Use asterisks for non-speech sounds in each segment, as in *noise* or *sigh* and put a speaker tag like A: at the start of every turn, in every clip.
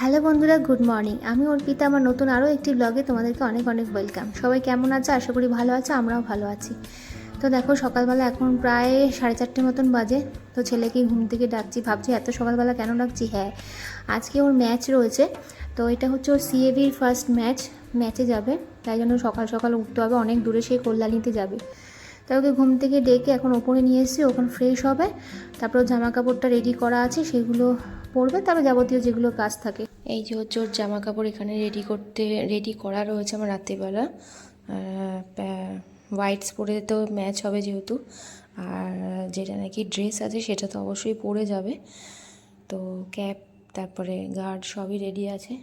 A: Hello বন্ধুরা, good morning. আমি অর্পিতা, আমার নতুন আরও একটি ব্লগে তোমাদেরকে অনেক অনেক ওয়েলকাম। সবাই কেমন আছে? আশা করি ভালো আছে, আমরাও ভালো আছি। তো দেখো, সকালবেলা এখন প্রায় সাড়ে চারটে মতন বাজে। তো ছেলেকে ঘুম থেকে ডাকছি, ভাবছি এত সকালবেলা কেন ডাকছি? হ্যাঁ আজকে ওর ম্যাচ রয়েছে। তো এটা হচ্ছে ওর সিএবির ফার্স্ট ম্যাচ। ম্যাচে যাবে, তাই জন্য সকাল সকাল উঠতে হবে, অনেক দূরে সেই কল্যাণীতে যাবে। তাই ওকে ঘুম থেকে ডেকে এখন ওপরে নিয়ে এসেছি, ওখানে ফ্রেশ হবে। তারপর জামা কাপড়টা রেডি করা আছে, সেগুলো পরবে। তারপর যাবতীয় যেগুলো কাজ থাকে। এই যে হচ্ছে ওর জামা কাপড় এখানে রেডি করতে রেডি করা রয়েছে আমার রাত্রিবেলা। হোয়াইটস পরে তো ম্যাচ হবে যেহেতু। আর যেটা নাকি ড্রেস আছে সেটা তো অবশ্যই পরে যাবে। তো ক্যাপ তারপরে গার্ড সবই রেডি আছে।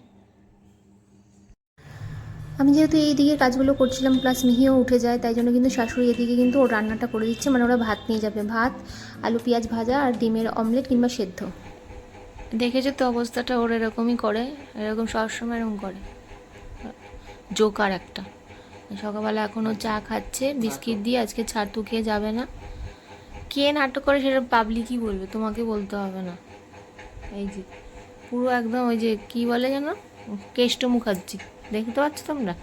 A: আমি যেহেতু এই দিকে কাজগুলো করছিলাম প্লাস মিহিও উঠে যায়, তাই জন্য কিন্তু শাশুড়ি এদিকে কিন্তু ওর রান্নাটা করে দিচ্ছে। মানে ওরা ভাত নিয়ে যাবে, ভাত, আলু, পেঁয়াজ ভাজা আর ডিমের অমলেট কিংবা সেদ্ধ। দেখেছ তো অবস্থাটা? ওর এরকমই করে, এরকম সবসময় এরকম করে। জোকার একটা। সকালবেলা এখনও চা খাচ্ছে, বিস্কিট দিয়ে আজকে ছাতু খেয়ে যাবে না। কে নাটক করে সেটা পাবলিকই বলবে, তোমাকে বলতে হবে না। এই যে, পুরো একদম ওই যে, কি বলে যেন? কেষ্ট মুখার্জি। দেখতে পাচ্ছ তোমরা?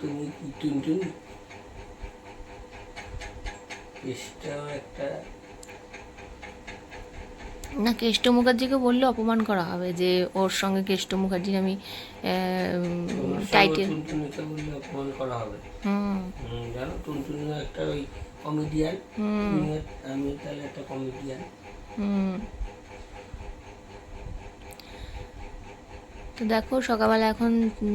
B: তুমি একটা।
A: না কেষ্ট মুখার্জিকে বললে অপমান করা হবে যে ওর সঙ্গে কেষ্ট মুখার্জির আমি টাইটেল
B: টুনটুনিকে বললে অপমান করা হবে।
A: হুম।
B: জানো টুনটুনিও একটা ওই কমেডিয়ান আমি তাহলে একটা কমেডিয়ান
A: তো দেখো, সকালবেলা এখন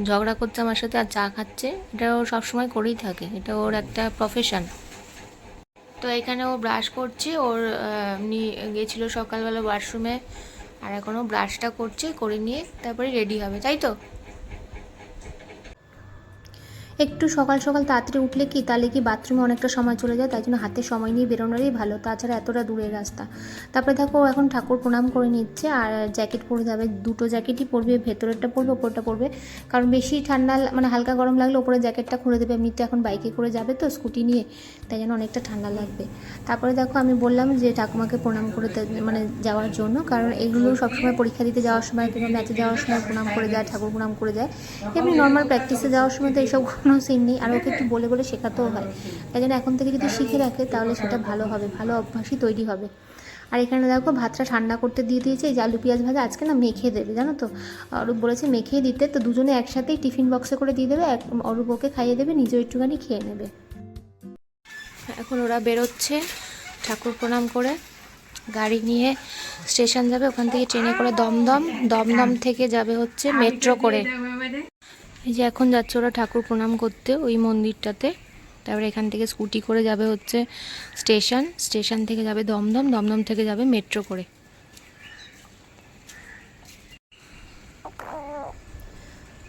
A: ঝগড়া করছে আমার সাথে আর চা খাচ্ছে। এটা ও সবসময় করেই থাকে, এটা ওর একটা প্রফেশন তো এখানে ও ব্রাশ করছে, ওর গেছিল সকালবেলা ওয়াশরুমে আর এখনও ব্রাশটা করছে, করে নিয়ে তারপরে রেডি হবে, তাই তো? একটু সকাল সকাল তাড়াতাড়ি উঠলে কি? তাহলে কি বাথরুমে অনেকটা সময় চলে যায়? তাই জন্য হাতে সময় নিয়ে বেরোনোরই ভালো। তাছাড়া এতটা দূরের রাস্তা। তারপরে দেখো, এখন ঠাকুর প্রণাম করে নিচ্ছে আর জ্যাকেট পরে যাবে। দুটো জ্যাকেটই পরবে, ভেতরেরটা পরবে, ওপরটা পরবে। কারণ বেশি ঠান্ডা মানে হালকা গরম লাগলে ওপরে জ্যাকেটটা খুলে দেবে। এমনিতে এখন বাইকে করে যাবে তো স্কুটি নিয়ে। তাই জন্য অনেকটা ঠান্ডা লাগবে। তারপরে দেখো, আমি বললাম যে ঠাকুমাকে প্রণাম করে মানে যাওয়ার জন্য। কারণ এগুলো সবসময় পরীক্ষা দিতে যাওয়ার সময় কিংবা ম্যাচে যাওয়ার সময় প্রণাম করে যায়, ঠাকুর প্রণাম করে যায়। এমনি নর্মাল প্র্যাকটিসে যাওয়ার সময় তো এইসব কোনো সিন নেই আর ওকে একটু বলে বলে শেখাতেও হয়। তাই জন্য এখন থেকে যদি শিখে রাখে তাহলে সেটা ভালো হবে ভালো অভ্যাসই তৈরি হবে। আর এখানে দেখো ভাতটা ঠান্ডা করতে দিয়ে দিয়েছে এই আলু পেঁয়াজ ভাজা আজকে না মেখে দেবে জানো তো? অরূপ বলেছে মেখে দিতে তো দুজনে একসাথেই টিফিন বক্সে করে দিয়ে দেবে এক অরূপ ওকে খাইয়ে দেবে নিজেও একটুখানি খেয়ে নেবে। এখন ওরা বেরোচ্ছে ঠাকুর প্রণাম করে গাড়ি নিয়ে স্টেশন যাবে ওখান থেকে ট্রেনে করে দমদম দমদম থেকে যাবে হচ্ছে মেট্রো করে। এই যে এখন যাচ্ছে ওরা ঠাকুর প্রণাম করতে ওই মন্দিরটাতে। তারপরে এখান থেকে স্কুটি করে যাবে হচ্ছে স্টেশন। স্টেশন থেকে যাবে দমদম দমদম থেকে যাবে মেট্রো করে।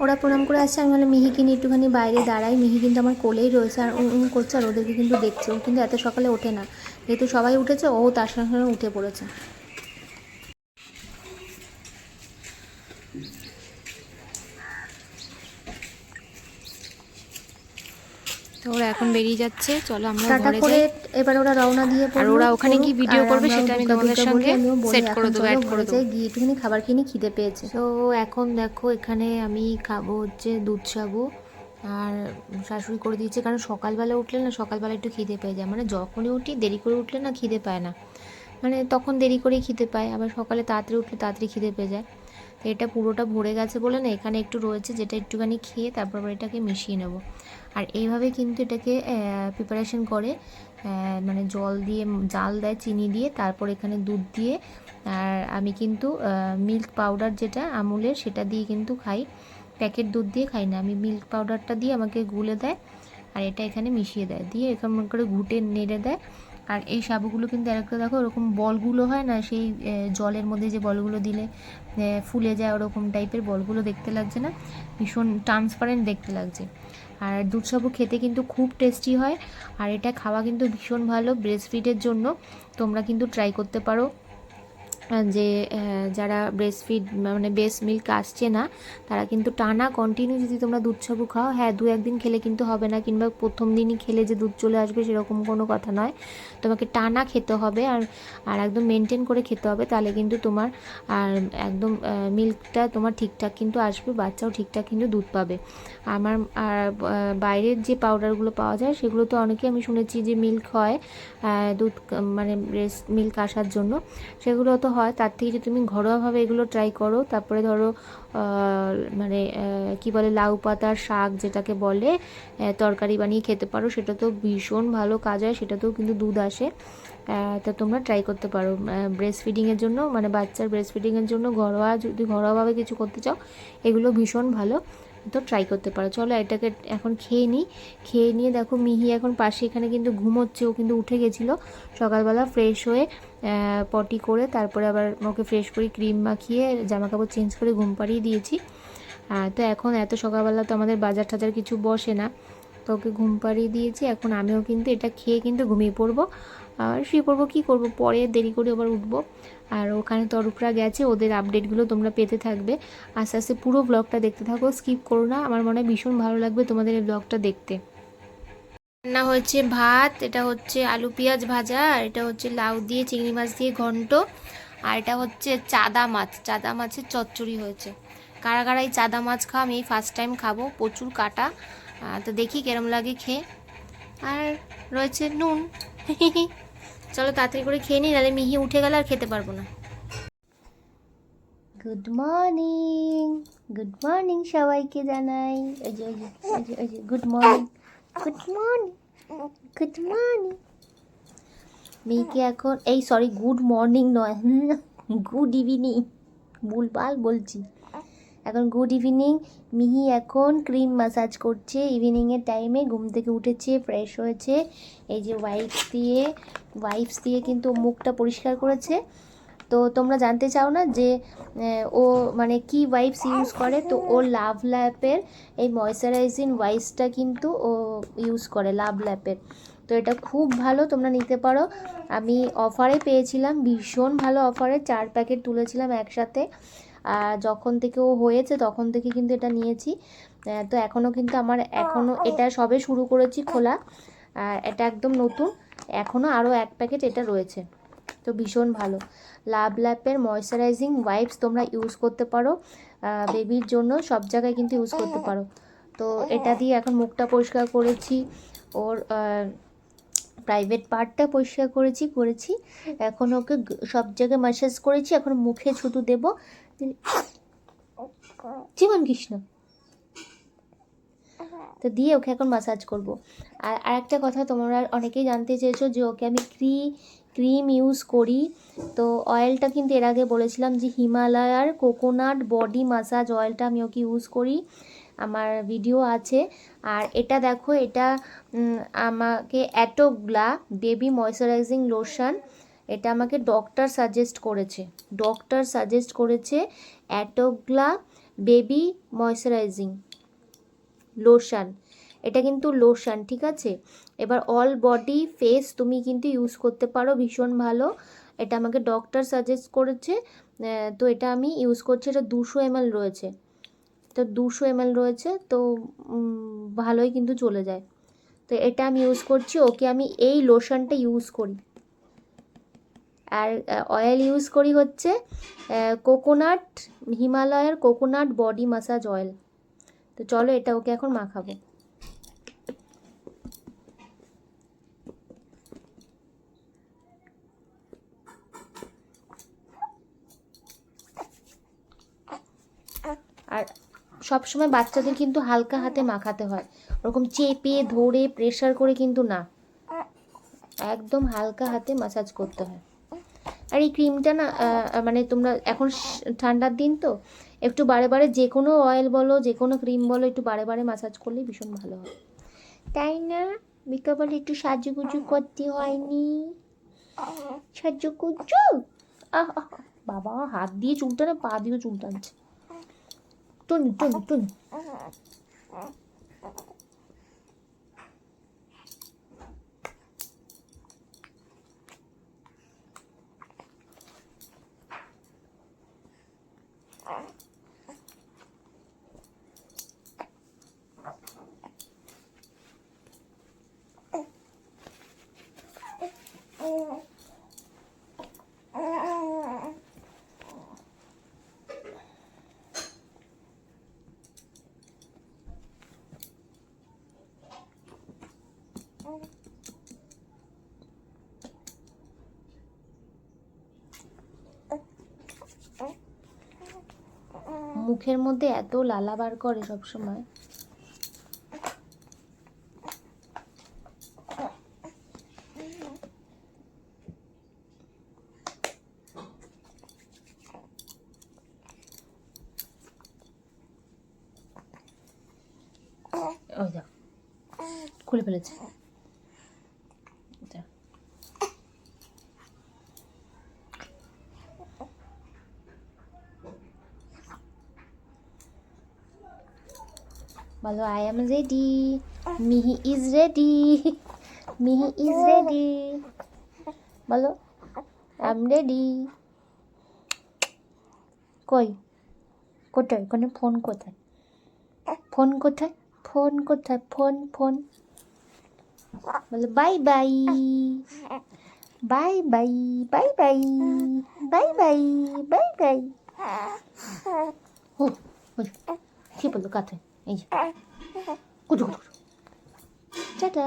A: ওরা প্রণাম করে আসছে, আমি বলে মিহি কিনে একটুখানি বাইরে দাঁড়াই। মিহি কিন্তু আমার কোলেই রয়েছে আর উম করছে আর ওদেরকে কিন্তু দেখছে। ও কিন্তু এত সকালে ওঠে না। যেহেতু সবাই উঠেছে, ও তার সঙ্গে উঠে পড়েছে। ওরা এখন বেরিয়ে যাচ্ছে। চলো আমরা ঘরে যাই।
C: এবার ওরা রওনা দিয়ে
A: আর ওরা ওখানে কি ভিডিও করবে সেটা আমি তোমাদের সঙ্গে সেট করে দেবো অ্যাড করে দেবো।
C: গিয়ে একটুখানি খাবার নিই, খিদে পেয়েছে।
A: তো এখন দেখো এখানে আমি খাব হচ্ছে দুধ সাবু। আর শাশুড়ি করে দিয়েছে কারণ সকালবেলা উঠলে না সকালবেলা একটু খিদে পেয়ে যায়। মানে যখনই উঠি দেরি করে উঠলে না খিদে পায় না। মানে তখন দেরি করেই খিদে পায়। আবার সকালে তাড়াতাড়ি উঠলে তাড়াতাড়ি খিদে পেয়ে যায়। এটা পুরোটা ভরে গেছে বলে না, এখানে একটু রয়েছে যেটা একটুখানি খেয়ে তারপর এটাকে মিশিয়ে নেব। আর এইভাবে কিন্তু এটাকে প্রিপারেশন করে মানে জল দিয়ে, জাল দেয়, চিনি দিয়ে, তারপর এখানে দুধ দিয়ে, আর আমি কিন্তু মিল্ক পাউডার যেটা আমুলের সেটা দিয়ে কিন্তু খাই। প্যাকেট দুধ দিয়ে খাই না, আমি মিল্ক পাউডারটা দিয়ে আমাকে গুলে দেয়, আর এটা এখানে মিশিয়ে দেয়। দিয়ে এরকম করে ঘুটে নেড়ে দেয় আর এই সাবুগুলো কিন্তু একটা দেখো, ওরকম বলগুলো হয় না, সেই জলের মধ্যে যে বলগুলো দিলে ফুলে যায় ওরকম টাইপের বলগুলো দেখতে লাগছে না? ভীষণ ট্রান্সপারেন্ট দেখতে লাগছে। আর দুধ সাবু খেতে কিন্তু খুব টেস্টি হয়, আর এটা খাওয়া কিন্তু ভীষণ ভালো ব্রেস্ট ফিডের জন্য। তোমরা কিন্তু ট্রাই করতে পারো। যে যারা ব্রেস্ট ফিড মানে ব্রেস্ট মিল্ক আসছে না, তারা কিন্তু টানা কন্টিনিউ যদি তোমরা দুধ সাবু খাও হ্যাঁ দু একদিন খেলে কিন্তু হবে না, কিংবা প্রথম দিনই খেলে যে দুধ চলে আসবে সেরকম কোনো কথা নয়। তোমাকে টানা খেতে হবে আর আর একদম মেনটেন করে খেতে হবে, তাহলে কিন্তু তোমার, আর একদম মিল্কটা তোমার ঠিকঠাক কিন্তু আসবে, বাচ্চাও ঠিকঠাক কিন্তু দুধ পাবে। আমার, আর বাইরের যে পাউডারগুলো পাওয়া যায়, সেগুলো তো অনেকে আমি শুনেছি যে মিল্ক হয় দুধ মানে ব্রেস্ট মিল্ক আসার জন্য, সেগুলো তো হয় তার থেকে যদি তুমি ঘরোয়াভাবে এগুলো ট্রাই করো, তারপরে ধরো মানে কি বলে, লাউ পাতার শাক যেটাকে বলে তরকারি বানিয়ে খেতে পারো, সেটা তো ভীষণ ভালো কাজ হয়, সেটাতেও কিন্তু দুধ আসে। তা তোমরা ট্রাই করতে পারো। ব্রেস্ট ফিডিংয়ের জন্য মানে বাচ্চার ব্রেস্ট ফিডিংয়ের জন্য ঘরোয়া যদি ঘরোয়াভাবে কিছু করতে চাও, এগুলো ভীষণ ভালো। তো ট্রাই করতে পারো। চলো এটাকে এখন খেয়ে নিই খেয়ে নিয়ে দেখো মিহি এখন পাশে এখানে কিন্তু ঘুমোচ্ছে। ও কিন্তু উঠে গেছিল সকালবেলা ফ্রেশ হয়ে পটি করে, তারপরে আবার ওকে ফ্রেশ করে ক্রিম মাখিয়ে জামা কাপড় চেঞ্জ করে ঘুম পাড়িয়ে দিয়েছি। তো এখন এত সকালবেলা তো আমাদের বাজার টাজার কিছু বসে না। তো ওকে ঘুম পাড়িয়ে দিয়েছি। এখন আমিও কিন্তু এটা খেয়ে কিন্তু ঘুমিয়ে পড়ব। আর শুয়ে পড়ব, কী করব? পরে দেরি করে আবার উঠবো। আর ওখানে তরফরা গেছে, ওদের আপডেটগুলো তোমরা পেতে থাকবে। আস্তে আস্তে পুরো ব্লগটা দেখতে থাকো স্কিপ করো না। আমার মনে হয় ভীষণ ভালো লাগবে তোমাদের এই ব্লগটা দেখতে। রান্না হয়েছে ভাত, এটা হচ্ছে আলু পেঁয়াজ ভাজা, আর এটা হচ্ছে লাউ দিয়ে, চিংড়ি মাছ দিয়ে ঘন্ট, আর এটা হচ্ছে চাদা মাছ। চাদা মাছের চচ্চড়ি হয়েছে। কারা কারা এই চাদা মাছ খাও, আমি ফার্স্ট টাইম খাব, প্রচুর কাটা। তো দেখি কেরম লাগে খেয়ে। আর রয়েছে নুন। *laughs* চলো তাড়াতাড়ি করে খেয়ে নিই নাহলে মিহি উঠে গেলে আর খেতে পারব না। গুড মর্নিং গুড মর্নিং সবাইকে জানাই। ওই যে ওই যে ওই যে good morning good morning good morning মেয়েকে এখন, এই সরি গুড মর্নিং নয় *laughs* গুড ইভিনিং ভুলভাল বলছি। এখন গুড ইভিনিং মিহি এখন ক্রিম ম্যাসাজ করছে। ইভিনিংয়ের টাইমে ঘুম থেকে উঠেছে ফ্রেশ হয়েছে। এই যে ওয়াইপস দিয়ে ওয়াইপস দিয়ে কিন্তু মুখটা পরিষ্কার করেছে। তো তোমরা জানতে চাও না যে ও মানে কি ওয়াইপস ইউজ করে? তো ও লাভ ল্যাপের এই ময়শ্চারাইজিং ওয়াইপসটা কিন্তু ও ইউজ করে লাভ ল্যাপের তো এটা খুব ভালো, তোমরা নিতে পারো। আমি অফারে পেয়েছিলাম, ভীষণ ভালো অফারে চার প্যাকেট তুলেছিলাম একসাথে। যখন থেকে ও হয়েছে তখন থেকে কিন্তু এটা নিয়েছি। তো এখনও কিন্তু আমার এখনও এটা সবে শুরু করেছি খোলা। এটা একদম নতুন। এখনও আরও এক প্যাকেট এটা রয়েছে। তো ভীষণ ভালো। লাভ ল্যাপের ময়শ্চারাইজিং ওয়াইপস তোমরা ইউজ করতে পারো। বেবির জন্য সব জায়গায় কিন্তু ইউজ করতে পারো। তো এটা দিয়ে এখন মুখটা পরিষ্কার করেছি। ওর প্রাইভেট পার্টটা পরিষ্কার করেছি করেছি। এখন ওকে সব জায়গায় ম্যাসাজ করেছি। এখন মুখে শুধু দেবো। জীবন কৃষ্ণ। তো দিয়ে ওকে এখন মাসাজ করব। আর আরেকটা কথা তোমরা অনেকেই জানতে চেয়েছো যে ওকে আমি ক্রি ক্রিম ইউজ করি। তো অয়েলটা কিন্তু এর আগে বলেছিলাম যে হিমালয়ার কোকোনাট বডি মাসাজ অয়েলটা আমি ওকে ইউজ করি। আমার ভিডিও আছে। আর এটা দেখো এটা আমাকে অ্যাটোগ্লা বেবি ময়শ্চারাইজিং লোশন এটা আমাকে ডক্টর সাজেস্ট করেছে। ডক্টর সাজেস্ট করেছে অ্যাটোগ্লা বেবি ময়শ্চারাইজিং লোশান এটা কিন্তু লোশন ঠিক আছে? এবার অল বডি ফেস তুমি কিন্তু ইউজ করতে পারো, ভীষণ ভালো। এটা আমাকে ডক্টর সাজেস্ট করেছে তো এটা আমি ইউজ করছি, এটা দুশো এমএল রয়েছে। তো দুশো এমএল রয়েছে, তো ভালোই কিন্তু চলে যায়। তো এটা আমি ইউজ করছি, ওকে আমি এই লোশনটা ইউজ করি। আর অয়েল ইউজ করি হচ্ছে কোকোনাট হিমালয়ের কোকোনাট বডি মাসাজ অয়েল তো চলো এটা ওকে এখন মাখাবো। আর সব সময় বাচ্চাদের কিন্তু হালকা হাতে মাখাতে হয়। ওরকম চেপে, ধরে প্রেশার করে কিন্তু না। একদম হালকা হাতে মাসাজ করতে হয়। আর এই ক্রিমটা না মানে তোমরা এখন ঠান্ডার দিন তো, একটু বারে বারে যে কোনো অয়েল বলো, যে কোনো ক্রিম বলো, একটু বারে বারে মাসাজ করলে ভীষণ ভালো হয়। তাই না? বিকালে একটু সাজুগুজু করতে হয়নি? সাজুগুজু? আহ বাবা, হাত দিয়ে চুলটা না, পা দিয়ে চুল টানছে টুনি, টুন, টুনি।
C: মুখের মধ্যে এত লালা বার করে সব সময় ওই দাও খুলে ফেলেছে। বলো I am ready Mihi is ready Mihi is ready বলো আই এম রেডি কই কোথায় কোনো ফোন কোথায় ফোন কোথায় ফোন কোথায় ফোন ফোন বলো bye bye bye bye bye bye bye bye bye bye কি বলল কাছে এই যে। কুটু কুটু টাটা।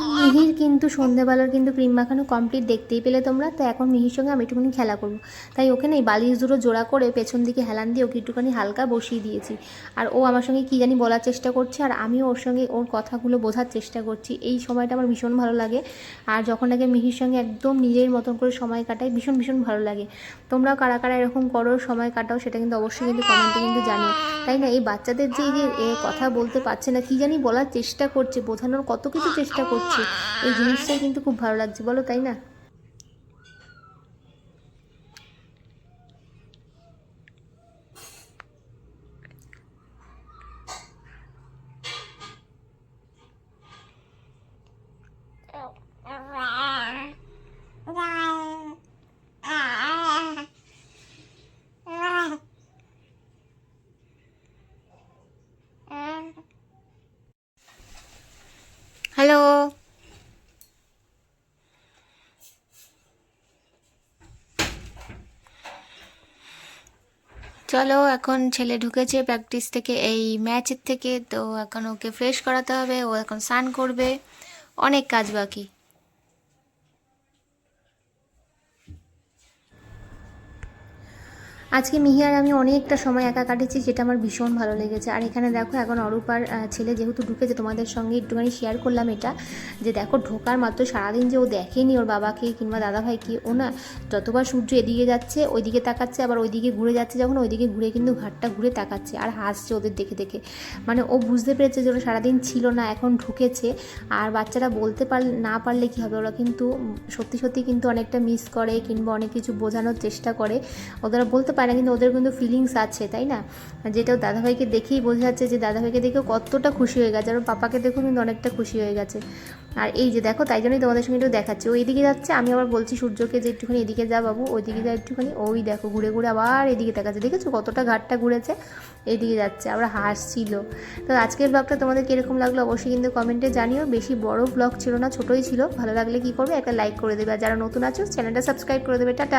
C: মিহির কিন্তু সন্ধেবেলার কিন্তু ক্রিম মাখানো কমপ্লিট দেখতেই পেলে তোমরা। তো এখন মিহির সঙ্গে আমি একটুখানি খেলা করব। তাই ওকে না এই বালিশ দুটো জোড়া করে পেছন দিকে হেলান দিয়ে ওকে একটুখানি হালকা বসিয়ে দিয়েছি। আর ও আমার সঙ্গে কী জানি বলার চেষ্টা করছে আর আমিও ওর সঙ্গে ওর কথাগুলো বোঝার চেষ্টা করছি। এই সময়টা আমার ভীষণ ভালো লাগে। আর যখন আগে মিহির সঙ্গে একদম নিজের মতন করে সময় কাটাই, ভীষণ ভীষণ ভালো লাগে। তোমরাও কারা কারা এরকম করো, সময় কাটাও, সেটা কিন্তু অবশ্যই কিন্তু কমেন্টে কিন্তু জানিও। তাই না, এই বাচ্চাদের যে কথা বলতে পারছে না, কী জানি বলার চেষ্টা করছে, বোঝানোর কত কিছু চেষ্টা করছে। এই জিনিসটাই কিন্তু খুব ভালো লাগছে বলো তাই না? চলো, এখন ছেলে ঢুকেছে প্র্যাকটিস থেকে, এই ম্যাচের থেকে, তো এখন ওকে ফ্রেশ করাতে হবে, ও এখন স্নান করবে, অনেক কাজ বাকি। আজকে মিহি আর আমি অনেকটা সময় একা কাটেছি যেটা আমার ভীষণ ভালো লেগেছে। আর এখানে দেখো এখন অরূপার আহ, ছেলে যেহেতু ঢুকেছে তোমাদের সঙ্গে একটুখানি শেয়ার করলাম এটা যে দেখো ঢোকার মাত্র সারাদিন যে ও দেখেনি ওর বাবাকে কিংবা দাদাভাইকে ও না যতবার সূর্য এদিকে যাচ্ছে ওইদিকে তাকাচ্ছে আবার ওইদিকে ঘুরে যাচ্ছে যখন ওইদিকে ঘুরে কিন্তু ঘাটটা ঘুরে তাকাচ্ছে আর হাসছে ওদের দেখে দেখে। মানে ও বুঝতে পেরেছে যে ওরা সারাদিন ছিল না এখন ঢুকেছে। আর বাচ্চারা বলতে পার না পারলে কী হবে? ওরা কিন্তু সত্যি সত্যি কিন্তু অনেকটা মিস করে কিংবা অনেক কিছু বোঝানোর চেষ্টা করে। ওদের বলতে পারে না কিন্তু ওদের কিন্তু ফিলিংস আছে, তাই না? যেটা দাদাভাইকে দেখেই বোঝা যাচ্ছে যে দাদাভাইকে দেখেও কতটা খুশি হয়ে গেছে, আর পাপাকে দেখেও কিন্তু অনেকটা খুশি হয়ে গেছে। আর এই যে দেখো, তাই জন্যই তোমাদের সঙ্গে একটু দেখাচ্ছি। ও এদিকে যাচ্ছে, আমি আবার বলছি সূর্যকে যে একটুখানি এদিকে যা বাবু ওইদিকে যা একটুখানি, ওই দেখো, ঘুরে ঘুরে আবার এদিকে দেখাচ্ছে দেখেছ কতটা ঘাটটা ঘুরেছে? এদিকে যাচ্ছে, আবার হাসছিল। তো আজকের ব্লগটা তোমাদের কীরকম লাগল অবশ্যই কিন্তু কমেন্টে জানিও। বেশি বড় ব্লগ ছিল না, ছোটোই ছিল। ভালো লাগলে কী করবে? একটা লাইক করে দেবে। আর যারা নতুন আছো চ্যানেলটা সাবস্ক্রাইব করে দেবে। টাটা।